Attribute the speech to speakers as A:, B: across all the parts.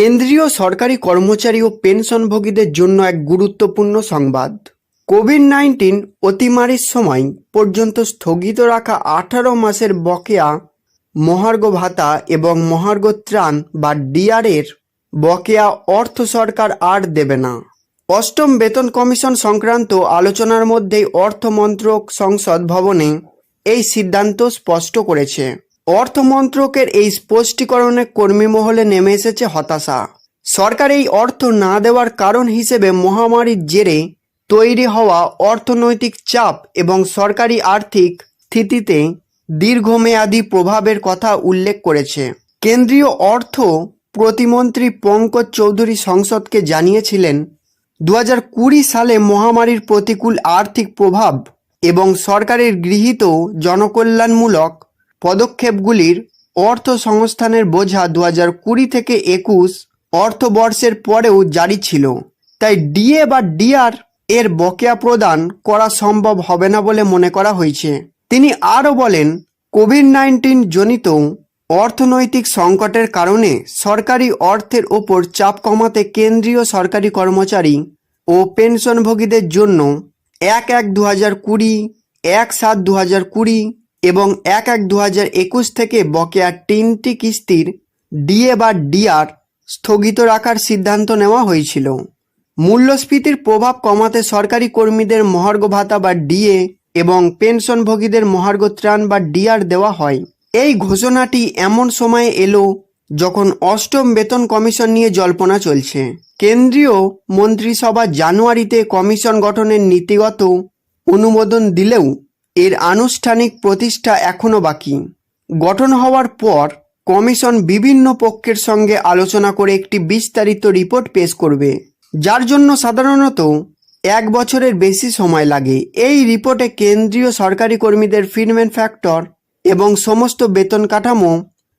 A: কেন্দ্রীয় সরকারি কর্মচারী ও পেনশনভোগীদের জন্য এক গুরুত্বপূর্ণ সংবাদ। কোভিড নাইন্টিন অতিমারির সময় পর্যন্ত স্থগিত রাখা আঠারো মাসের বকেয়া মহার্ঘ ভাতা এবং মহার্ঘ ত্রাণ বা ডিআরের বকেয়া অর্থ সরকার আর দেবে না। অষ্টম বেতন কমিশন সংক্রান্ত আলোচনার মধ্যেই অর্থ মন্ত্রক সংসদ ভবনে এই সিদ্ধান্ত স্পষ্ট করেছে। অর্থ মন্ত্রকের এই স্পষ্টীকরণে কর্মী মহলে নেমে এসেছে হতাশা। সরকার এই অর্থ না দেওয়ার কারণ হিসেবে মহামারীর জেরে তৈরি হওয়া অর্থনৈতিক চাপ এবং সরকারি আর্থিক স্থিতিতে দীর্ঘমেয়াদী প্রভাবের কথা উল্লেখ করেছে। কেন্দ্রীয় অর্থ প্রতিমন্ত্রী পঙ্কজ চৌধুরী সংসদকে জানিয়েছিলেন দু কুড়ি সালে মহামারীর প্রতিকূল আর্থিক প্রভাব এবং সরকারের গৃহীত জনকল্যাণমূলক পদক্ষেপগুলির অর্থ সংস্থানের বোঝা দু হাজার কুড়ি থেকে একুশ অর্থবর্ষের পরেও জারি ছিল। তাই ডিএ বা ডিআর এর বকেয়া প্রদান করা সম্ভব হবে না বলে মনে করা হয়েছে। তিনি আরও বলেন, কোভিড নাইন্টিন জনিত অর্থনৈতিক সংকটের কারণে সরকারি অর্থের ওপর চাপ কমাতে কেন্দ্রীয় সরকারি কর্মচারী ও পেনশনভোগীদের জন্য এক এক দু হাজার কুড়ি, এক সাত দু হাজার কুড়ি এবং এক এক দু একুশ থেকে বকেয়া তিনটি কিস্তির ডিএ বা ডিআর স্থগিত রাখার সিদ্ধান্ত নেওয়া হয়েছিল। মূল্যস্ফীতির প্রভাব কমাতে সরকারি কর্মীদের মহার্ঘ ভাতা বা ডিএ এবং পেনশনভোগীদের মহার্ঘ ত্রাণ বা ডিআর দেওয়া হয়। এই ঘোষণাটি এমন সময়ে এলো যখন অষ্টম বেতন কমিশন নিয়ে জল্পনা চলছে। কেন্দ্রীয় মন্ত্রিসভা জানুয়ারিতে কমিশন গঠনের নীতিগত অনুমোদন দিলেও এর আনুষ্ঠানিক প্রতিষ্ঠা এখনও বাকি। গঠন হওয়ার পর কমিশন বিভিন্ন পক্ষের সঙ্গে আলোচনা করে একটি বিস্তারিত রিপোর্ট পেশ করবে, যার জন্য সাধারণত এক বছরের বেশি সময় লাগে। এই রিপোর্টে কেন্দ্রীয় সরকারি কর্মীদের ফিটমেন্ট ফ্যাক্টর এবং সমস্ত বেতন কাঠামো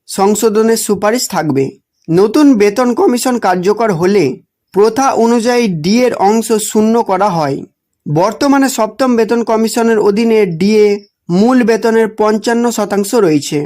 A: সংশোধনের সুপারিশ থাকবে। নতুন বেতন কমিশন কার্যকর হলে প্রথা অনুযায়ী ডি এর অংশ শূন্য করা হয়। বর্তমানে সপ্তম বেতন কমিশনের অধীনে ডিএ মূল বেতনের পঞ্চান্ন শতাংশ রয়েছে।